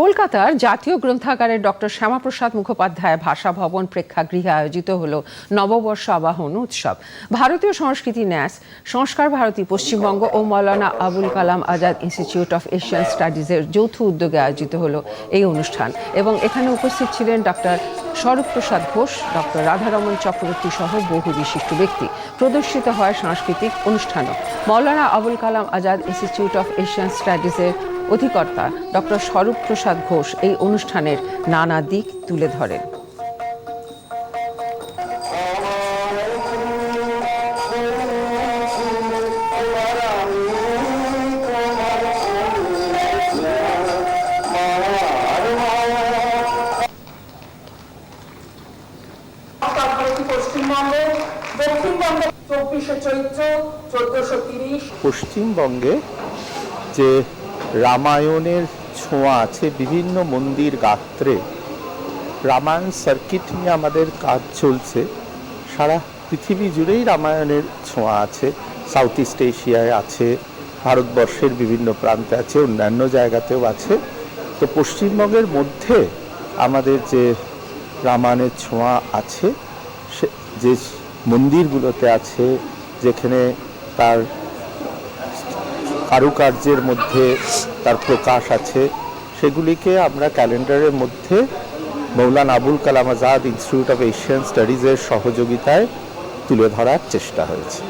কলকাতার জাতীয় গ্রন্থাগারের ডক্টর শ্যামাপ্রসাদ মুখোপাধ্যায় ভাষা ভবন প্রেক্ষাগৃহে আয়োজিত হল নববর্ষ আবাহন উৎসব। ভারতীয় সংস্কৃতি ন্যাস, সংস্কার ভারতী, পশ্চিমবঙ্গ ও Maulana Abul Kalam Azad institute of Asian স্টাডিজের যৌথ উদ্যোগে আয়োজিত হল এই অনুষ্ঠান এবং এখানে উপস্থিত ছিলেন ডক্টর স্বরূপপ্রসাদ ঘোষ, ডক্টর রাধারমন চক্রবর্তী সহ বহু বিশিষ্ট ব্যক্তি। প্রদর্শিত হয় সাংস্কৃতিক অনুষ্ঠানও। Maulana Abul Kalam Azad institute of Asian স্টাডিজের অধিকর্তা ডক্টর স্বরূপ প্রসাদ ঘোষ এই অনুষ্ঠানের নানা দিক তুলে ধরেন। পশ্চিমবঙ্গে যে রামায়ণের ছোঁয়া আছে, বিভিন্ন মন্দির গাত্রে। রামায়ণ সার্কিট নিয়ে আমাদের কাজ চলছে। সারা পৃথিবী জুড়েই রামায়ণের ছোঁয়া আছে। সাউথ ইস্ট এশিয়ায় আছে, ভারতবর্ষের বিভিন্ন প্রান্তে আছে, অন্যান্য জায়গাতেও আছে। তো পশ্চিমবঙ্গের মধ্যে আমাদের যে রামায়ণের ছোঁয়া আছে, সে যে মন্দিরগুলোতে আছে, যেখানে তার কারুকার্যের মধ্যে তার প্রকাশ আছে। সেগুলিকে আমরা ক্যালেন্ডারের মধ্যে Maulana Abul Kalam Azad institute of Asian স্টাডিজের সহযোগিতায় তুলে ধরার চেষ্টা হয়েছে।